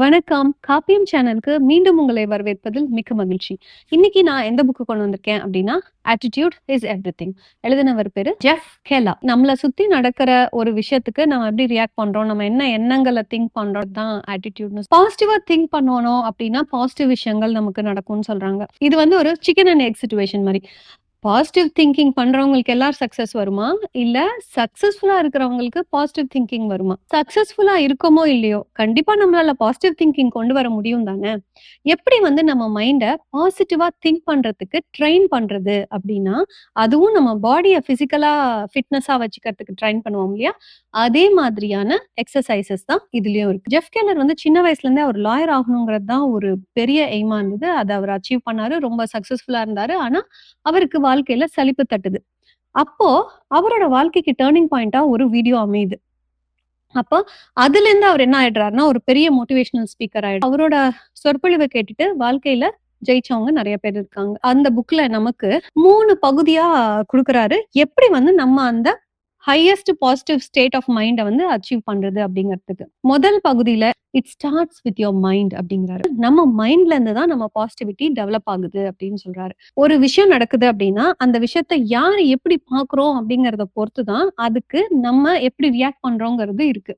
வணக்கம். காப்பியம் சேனலுக்கு மீண்டும் உங்களை வரவேற்பதில் மிக்க மகிழ்ச்சி. இன்னைக்கு நான் எந்த புக்கு கொண்டு வந்திருக்கேன் அப்படின்னா ஆட்டிடியூட் இஸ் எவ்ரி திங் எழுதினவர் பேரு ஜெஃப் கெலா நம்மளை சுத்தி நடக்கிற ஒரு விஷயத்துக்கு நம்ம எப்படி ரியாக்ட் பண்றோம் நம்ம என்ன எண்ணங்களை திங்க் பண்றோம் தான் ஆட்டிடியூட்னு பாசிட்டிவா திங்க் பண்ணணும் அப்படின்னா பாசிட்டிவ் விஷயங்கள் நமக்கு நடக்கும்னு சொல்றாங்க. இது வந்து ஒரு சிக்கன் அண்ட் எக் சுச்சுவேஷன் மாதிரி. பாசிட்டிவ் திங்கிங் பண்றவங்களுக்கு எல்லாரும் சக்சஸ் வருமா? இல்ல சக்சஸ்ஃபுல்லா இருக்கிறவங்களுக்கு பாசிட்டிவ் திங்கிங் வருமா? சக்சஸ்ஃபுல்லா இருக்கோமோ இல்லையோ? கண்டிப்பா நம்மளால பாசிட்டிவ் திங்கிங் கொண்டு வர முடியும் தானே? எப்படி வந்து நம்ம மைண்டை பாசிட்டிவா திங்க் பண்றதுக்கு ட்ரெயின் பண்றது அப்படின்னா அதுவும் நம்ம பாடியை பிசிக்கலா ஃபிட்னஸா வச்சுக்கிறதுக்கு ட்ரெயின் பண்ணுவோம் இல்லையா? அதே மாதிரியான எக்ஸசைசஸ் தான் இதுலயும் இருக்கு. ஜெஃப் கேலர் வந்து சின்ன வயசுல இருந்தே அவர் லாயர் ஆகணுங்கிறது தான் ஒரு பெரிய எய்மா இருந்தது. அதை அவர் அச்சீவ் பண்ணாரு. ரொம்ப சக்சஸ்ஃபுல்லா இருந்தாரு. ஆனா அவருக்கு வாழ்க்கையில சலிப்பு தட்டுது. அப்போ அவரோட வாழ்க்கைக்கு டேர்னிங் பாயிண்டா ஒரு வீடியோ அமையுது. அப்போ அதுல இருந்து அவர் என்ன ஆயிடுறாருன்னா ஒரு பெரிய மோட்டிவேஷனல் ஸ்பீக்கர் ஆயிடு அவரோட சொற்பொழிவை கேட்டுட்டு வாழ்க்கையில ஜெயிச்சவங்க நிறைய பேர் இருக்காங்க. அந்த புக்ல நமக்கு மூணு பகுதியா கொடுக்கறாரு. எப்படி வந்து நம்ம அந்த ஹையஸ்ட் பாசிட்டிவ் ஸ்டேட் ஆஃப் மைண்டை வந்து அச்சீவ் பண்றது அப்படிங்கிறதுக்கு. முதல் பகுதியில it starts with your mind அப்படிங்கிறாரு. நம்ம மைண்ட்ல இருந்து தான் நம்ம பாசிட்டிவிட்டி டெவலப் ஆகுது அப்படின்னு சொல்றாரு. ஒரு விஷயம் நடக்குது அப்படின்னா அந்த விஷயத்த யார் எப்படி பாக்குறோம் அப்படிங்கறத பொறுத்து தான் அதுக்கு நம்ம எப்படி ரியாக்ட் பண்றோங்கிறது இருக்கு.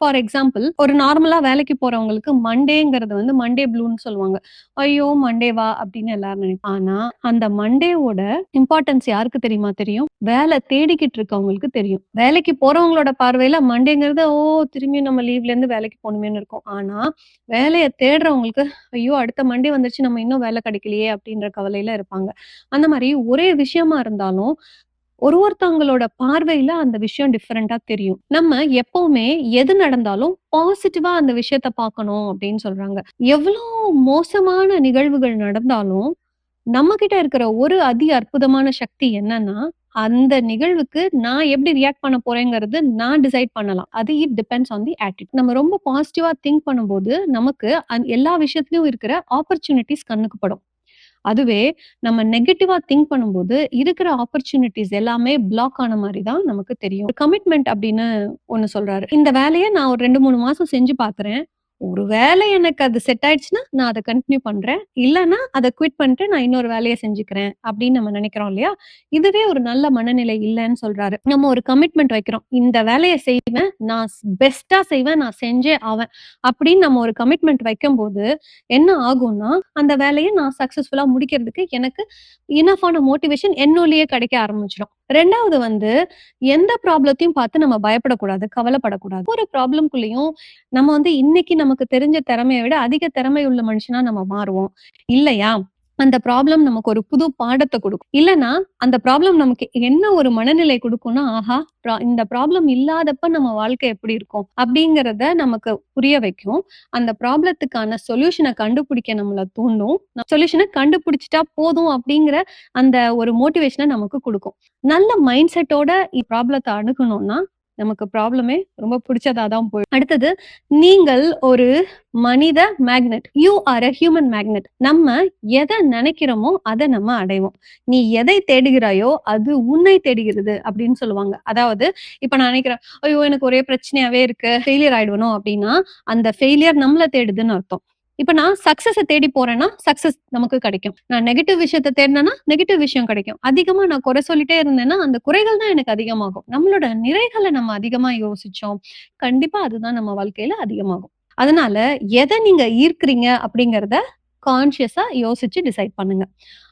ஃபார் எக்ஸாம்பிள் ஒரு நார்மலா வேலைக்கு போறவங்களுக்கு மண்டேங்கிறது வந்து மண்டே ப்ளூன்னு சொல்லுவாங்க. ஐயோ மண்டேவா அப்படின்னு எல்லாரும் நினைப்பாங்க ஆனா அந்த மண்டேவோட இம்பார்ட்டன்ஸ் யாருக்கு தெரியுமா? தெரியும். வேலை தேடிக்கிட்டு இருக்கவங்களுக்கு தெரியும். வேலைக்கு போறவங்களோட பார்வையில மண்டேங்கிறது ஓ திரும்பி நம்ம லீவ்ல இருந்து வேலைக்கு போகணுமேனு இருக்கும். ஆனா வேலையை தேடுறவங்களுக்கு ஐயோ அடுத்த மண்டே வந்துருச்சு நம்ம இன்னும் வேலை கிடைக்கலையே அப்படின்ற கவலையில இருப்பாங்க. அந்த மாதிரி ஒரே விஷயமா இருந்தாலும் ஒரு ஒருத்தவங்களோட பார்வையில அந்த விஷயம் டிஃப்ரெண்டா தெரியும். நம்ம எப்பவுமே எது நடந்தாலும் பாசிட்டிவா அந்த விஷயத்த பார்க்கணும் அப்படின்னு சொல்றாங்க. எவ்வளோ மோசமான நிகழ்வுகள் நடந்தாலும் நம்ம கிட்ட இருக்கிற ஒரு அதி அற்புதமான சக்தி என்னன்னா அந்த நிகழ்வுக்கு நான் எப்படி ரியாக்ட் பண்ண போறேங்கிறது நான் டிசைட் பண்ணலாம். அது it depends on the attitude நம்ம ரொம்ப பாசிட்டிவா திங்க் பண்ணும்போது நமக்கு எல்லா விஷயத்துலயும் இருக்கிற ஆப்பர்ச்சுனிட்டிஸ் கண்ணுக்கு படும். அதுவே நம்ம நெகட்டிவா திங்க் பண்ணும்போது இருக்கிற ஆப்பர்ச்சுனிட்டிஸ் எல்லாமே பிளாக் ஆன மாதிரி தான் நமக்கு தெரியும். கமிட்மெண்ட் அப்படின்னு ஒண்ணு சொல்றாரு. இந்த வேலையை நான் ஒரு ரெண்டு மூணு மாசம் செஞ்சு பாக்குறேன் ஒரு வேலை எனக்கு அது செட் ஆயிடுச்சுன்னா நான் அதை கண்டினியூ பண்றேன். இல்லைன்னா அதை குவிட் பண்ணிட்டு நான் இன்னொரு வேலையை செஞ்சுக்கிறேன் அப்படின்னு நம்ம நினைக்கிறோம் இல்லையா? இதுவே ஒரு நல்ல மனநிலை இல்லைன்னு சொல்றாரு. நம்ம ஒரு கமிட்மெண்ட் வைக்கிறோம். இந்த வேலையை செய்வேன் நான் பெஸ்டா செய்வேன் நான் செஞ்சே ஆவேன் அப்படின்னு நம்ம ஒரு கமிட்மெண்ட் வைக்கும்போது என்ன ஆகும்னா அந்த வேலையை நான் சக்சஸ்ஃபுல்லா முடிக்கிறதுக்கு எனக்கு இனஃபான மோட்டிவேஷன் என்னுள்ளேயே கிடைக்க ஆரம்பிச்சிடும். ரெண்டாவது வந்து எந்த ப்ராப்ளத்தையும் பார்த்து நம்ம பயப்படக்கூடாது கவலைப்படக்கூடாது. ஒரு ப்ராப்ளம்குள்ளேயும் நம்ம வந்து இன்னைக்கு நமக்கு தெரிஞ்ச திறமையை விட அதிக திறமை உள்ள மனுஷனா நம்ம மாறுவோம். இல்லையா? அந்த ப்ராப்ளம் நமக்கு ஒரு புது பாடத்தை கொடுக்கும். இல்லைன்னா அந்த ப்ராப்ளம் நமக்கு என்ன ஒரு மனநிலை கொடுக்கும்னா ஆஹா ப்ரா- இந்த ப்ராப்ளம் இல்லாதப்ப நம்ம வாழ்க்கை எப்படி இருக்கும்? அப்படிங்கறத நமக்கு புரிய வைக்கும். அந்த ப்ராப்ளத்துக்கான சொல்யூஷனை கண்டுபிடிக்க நம்மள தூண்டும். சொல்யூஷனை கண்டுபிடிச்சிட்டா போதும் அப்படிங்கிற அந்த ஒரு மோட்டிவேஷனை நமக்கு கொடுக்கும். நல்ல மைண்ட் செட்டோட ப்ராப்ளத்தை அணுகணும்னா நமக்கு ப்ராப்ளமே ரொம்ப பிடிச்சதா தான் போயிடும் அடுத்தது நீங்கள் ஒரு மனித magnet you are a human magnet நம்ம எதை நினைக்கிறோமோ அதை நம்ம அடைவோம். நீ எதை தேடுகிறாயோ அது உன்னை தேடுகிறது அப்படின்னு சொல்லுவாங்க. அதாவது இப்ப நான் நினைக்கிறேன் ஐயோ எனக்கு ஒரே பிரச்சனையாவே இருக்கு ஃபெயிலியர் ஆயிடுவனும் அப்படின்னா அந்த ஃபெயிலியர் நம்மள தேடுதுன்னு அர்த்தம். இப்ப நான் சக்சஸை தேடி போறேன்னா சக்சஸ் நமக்கு கிடைக்கும். நான் நெகட்டிவ் விஷயத்தை தேடினேன்னா நெகட்டிவ் விஷயம் கிடைக்கும். அதிகமா நான் குறை சொல்லிட்டே இருந்தேன்னா அந்த குறைகள் தான் எனக்கு அதிகமாகும். நம்மளோட நிறைகளை நம்ம அதிகமா யோசிச்சோம். கண்டிப்பா அதுதான் நம்ம வாழ்க்கையில அதிகமாகும். அதனால எதை நீங்க ஈர்க்கிறீங்க அப்படிங்கறத கான்சியஸா யோசிச்சு டிசைட் பண்ணுங்க.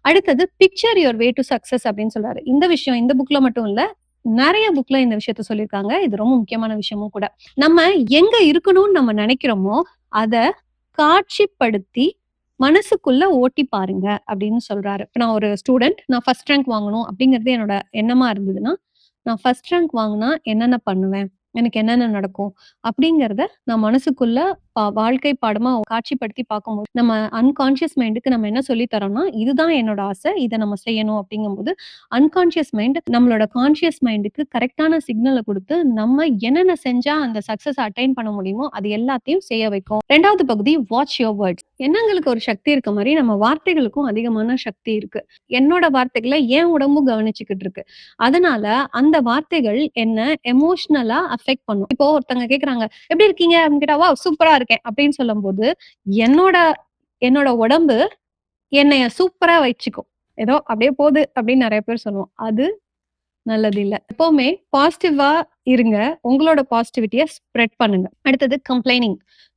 அடுத்தது picture your way to success அப்படின்னு சொல்றாரு. இந்த விஷயம் இந்த புக்ல மட்டும் இல்ல நிறைய புக்ல இந்த விஷயத்த சொல்லியிருக்காங்க. இது ரொம்ப முக்கியமான விஷயமும் கூட. நம்ம எங்க இருக்கணும்னு நம்ம நினைக்கிறோமோ அத காட்சிப்படுத்தி மனசுக்குள்ள ஓட்டி பாருங்க அப்படின்னு சொல்றாரு. இப்ப நான் ஒரு ஸ்டூடெண்ட் நான் ஃபர்ஸ்ட் ரேங்க் வாங்கணும் அப்படிங்கிறது என்னோட எண்ணமா இருந்ததுன்னா நான் ஃபர்ஸ்ட் ரேங்க் வாங்கினா என்னென்ன பண்ணுவேன்? எனக்கு என்னென்ன நடக்கும்? அப்படிங்கிறத நான் மனசுக்குள்ள வாழ்க்கை பாடமா காட்சிப்படுத்தி பார்க்கும்போது நம்ம அன்கான்சியஸ் மைண்டுக்கு நம்ம என்ன சொல்லி தரோம்னா இதுதான் என்னோட ஆசை இதை நம்ம செய்யணும் அப்படிங்கும்போது அன்கான்சியஸ் மைண்ட் நம்மளோட கான்சியஸ் மைண்டுக்கு கரெக்டான சிக்னலை கொடுத்து நம்ம என்னென்ன செஞ்சா அந்த சக்சஸ் அட்டைன் பண்ண முடியுமோ அது எல்லாத்தையும் செய்ய வைக்கும். ரெண்டாவது பகுதி வாட்ச் யோர் வேர்ட்ஸ் எண்ணங்களுக்கு ஒரு சக்தி இருக்க மாதிரி நம்ம வார்த்தைகளுக்கும் அதிகமான சக்தி இருக்கு. என்னோட வார்த்தைகளை ஏன் உடம்பு கவனிச்சுக்கிட்டு இருக்கு. அதனால அந்த வார்த்தைகள் என்ன எமோஷனலா அஃபெக்ட் பண்ணும். இப்போ ஒருத்தங்க கேக்குறாங்க எப்படி இருக்கீங்க? அப்படின்னு கேட்டா வா சூப்பரா இருக்கு. இருக்கேன் அப்படின்னு சொல்லும்போது என்னோட என்னோட உடம்பு என்னைய சூப்பரா வச்சுக்கும். ஏதோ அப்படியே போகுது அப்படின்னு நிறைய பேர் சொல்லுவோம். அது நல்லது இல்ல. எப்பவுமே பாசிட்டிவா இருங்க. உங்களோட பாசிட்டிவிட்டிய ஸ்ப்ரெட் பண்ணுங்க. அடுத்தது கம்ப்ளைனிங்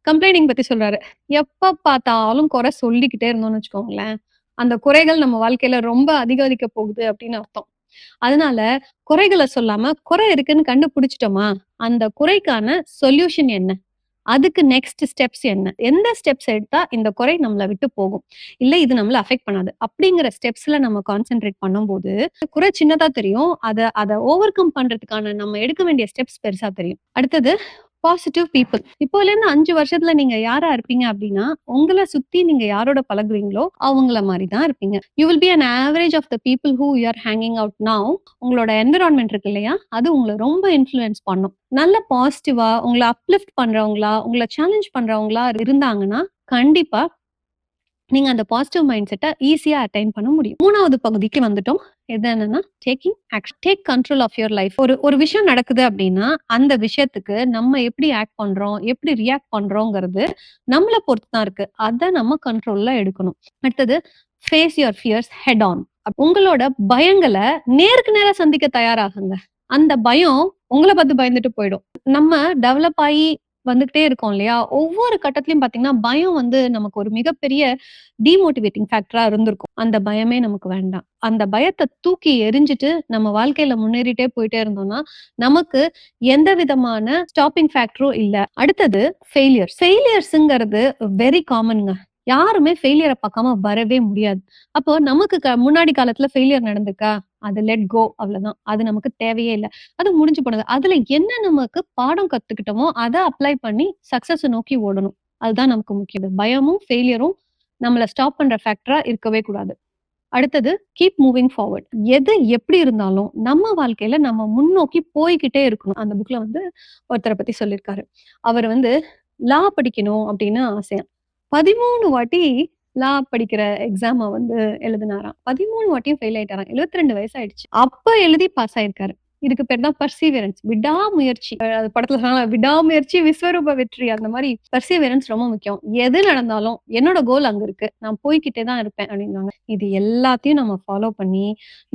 கம்ப்ளைனிங் பத்தி சொல்றாரு. எப்ப பார்த்தாலும் குறை சொல்லிக்கிட்டே இருந்தோம்னு வச்சுக்கோங்களேன். அந்த குறைகள் நம்ம வாழ்க்கையில ரொம்ப அதிகரிக்க போகுது அப்படின்னு அர்த்தம். அதனால குறைகளை சொல்லாம குறை இருக்குன்னு கண்டுபிடிச்சிட்டோமா? அந்த குறைக்கான சொல்யூஷன் என்ன? அதுக்கு நெக்ஸ்ட் ஸ்டெப்ஸ் என்ன? எந்த ஸ்டெப்ஸ் எடுத்தா இந்த குறை நம்மளை விட்டு போகும்? இல்ல இது நம்மள அஃபெக்ட் பண்ணாது. அப்படிங்கிற ஸ்டெப்ஸ்ல நம்ம கான்சென்ட்ரேட் பண்ணும்போது குறை சின்னதா தெரியும். அதை அதை ஓவர் கம் பண்றதுக்கான நம்ம எடுக்க வேண்டிய ஸ்டெப்ஸ் பெருசா தெரியும். அடுத்தது பாசிட்டிவ் பீப்புள் இப்போல இருந்து அஞ்சு வருஷத்துல நீங்க யாரா இருப்பீங்க அப்படின்னா உங்களை சுத்தி நீங்க யாரோட பழகுறீங்களோ அவங்கள மாதிரி தான் இருப்பீங்க. You will be an average of the people who you are hanging out now உங்களோட என்விரான்மெண்ட் இருக்கு இல்லையா? அது உங்களை ரொம்ப இன்ஃப்ளூயன்ஸ் பண்ணும். நல்ல பாசிட்டிவா உங்களை அப்லிஃப்ட் பண்றவங்களா உங்களை சேலஞ்ச் பண்றவங்களா இருந்தாங்கன்னா கண்டிப்பா நீங்க அந்த பாசிட்டிவ் மைண்ட் செட்டை ஈஸியா அட்டைன் பண்ண முடியும். மூணாவது பகுதிக்கு வந்துட்டோம். எது என்னன்னா taking action take control of your life ஒரு ஒரு விஷயம் நடக்குது அப்படின்னா அந்த விஷயத்துக்கு நம்ம எப்படி ஆக்ட் பண்றோம் எப்படி ரியாக்ட் பண்றோங்கிறது நம்மளை பொறுத்து தான் இருக்கு. அதை நம்ம கண்ட்ரோல்ல எடுக்கணும். அடுத்தது face your fears head on உங்களோட பயங்களை நேருக்கு நேரா சந்திக்க தயாராகுங்க. அந்த பயம் உங்களை பார்த்து பயந்துட்டு போயிடும். நம்ம டெவலப் ஆகி வந்துகிட்டே இருக்கும் இல்லையா? ஒவ்வொரு கட்டத்திலயும் பாத்தீங்கன்னா பயம் வந்து நமக்கு ஒரு மிகப்பெரிய டிமோட்டிவேட்டிங் ஃபேக்டரா இருந்திருக்கும். அந்த பயமே நமக்கு வேண்டாம். அந்த பயத்தை தூக்கி எரிஞ்சிட்டு நம்ம வாழ்க்கையில முன்னேறிட்டே போயிட்டே இருந்தோம்னா நமக்கு எந்த விதமான ஸ்டாப்பிங் ஃபேக்டரும் இல்ல. அடுத்தது ஃபெயிலியர் ஃபெயிலியர்ஸுங்கிறது வெரி காமனுங்க யாருமே ஃபெயிலியரை பார்க்காம வரவே முடியாது. அப்போ நமக்கு க- முன்னாடி காலத்துல ஃபெயிலியர் நடந்திருக்கா? அது லெட் கோ அவ்வளவுதான். அது நமக்கு தேவையே இல்லை. அது முடிஞ்சு போனது. அதுல என்ன நமக்கு பாடம் கத்துக்கிட்டோமோ அதை அப்ளை பண்ணி சக்சஸ் நோக்கி ஓடணும். அதுதான் நமக்கு முக்கியம் பயமும் ஃபெயிலியரும் நம்மள ஸ்டாப் பண்ற ஃபேக்டரா இருக்கவே கூடாது. அடுத்தது கீப் மூவிங் ஃபார்வர்ட் எது எப்படி இருந்தாலும் நம்ம வாழ்க்கையில நம்ம முன்னோக்கி போய்கிட்டே இருக்கணும். அந்த புக்ல வந்து ஒருத்தரை பத்தி சொல்லியிருக்காரு. அவர் வந்து லா படிக்கணும் அப்படின்னு ஆசையா பதிமூணு வாட்டி லா படிக்கிற எக்ஸாம வந்து எழுதினாராம். பதிமூணு வாட்டியும் ஃபெயில் ஆயிட்டாராம். 72 ரெண்டு வயசு ஆயிடுச்சு அப்ப எழுதி பாஸ் ஆயிருக்காரு. இதுக்கு பேர் தான் பர்சீவியரன்ஸ் விடாமுயற்சி. அது படத்துல சொன்னாங்க விடாமுயற்சி விஸ்வரூப வெற்றி. அந்த மாதிரி பர்சீவியரன்ஸ் ரொம்ப முக்கியம். எது நடந்தாலும் என்னோட கோல் அங்க இருக்கு. நான் போய்கிட்டே தான் இருப்பேன் அப்படின்னாங்க இது எல்லாத்தையும் நம்ம ஃபாலோ பண்ணி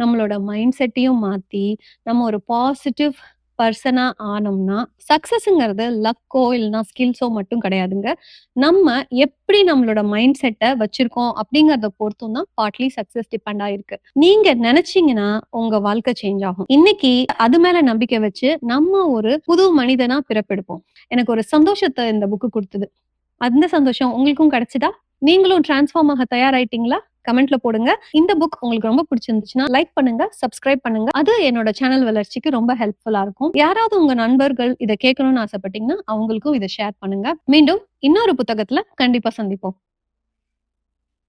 நம்மளோட மைண்ட் செட்டையும் மாத்தி நம்ம ஒரு பாசிட்டிவ் பர்சனா ஆனோம்னா சக்சஸ்ங்கிறது லக்கோ இல்லைன்னா ஸ்கில்ஸோ மட்டும் கிடையாதுங்க. நம்ம எப்படி நம்மளோட மைண்ட் செட்டை வச்சிருக்கோம் அப்படிங்கறத பொறுத்தும் தான் பார்ட்லி சக்சஸ் டிபெண்ட் ஆயிருக்கு. நீங்க நினைச்சீங்கன்னா உங்க வாழ்க்கை சேஞ்ச் ஆகும். இன்னைக்கு அது மேல நம்பிக்கை வச்சு நம்ம ஒரு புது மனிதனா பிறப்பெடுப்போம். எனக்கு ஒரு சந்தோஷத்தை இந்த புக்கு கொடுத்தது. அந்த சந்தோஷம் உங்களுக்கும் கிடைச்சதா? நீங்களும் டிரான்ஸ்ஃபார்ம் ஆக தயாராயிட்டீங்களா? கமெண்ட்ல போடுங்க. இந்த புக் உங்களுக்கு ரொம்ப பிடிச்சிருந்துச்சுன்னா லைக் பண்ணுங்க சப்ஸ்கிரைப் பண்ணுங்க. அது என்னோட சேனல் வளர்ச்சிக்கு ரொம்ப ஹெல்ப்ஃபுல்லா இருக்கும். யாராவது உங்க நண்பர்கள் இதை கேட்கணும்னு ஆசைப்பட்டீங்கன்னா அவங்களுக்கும் இதை ஷேர் பண்ணுங்க. மீண்டும் இன்னொரு புத்தகத்துல கண்டிப்பா சந்திப்போம்.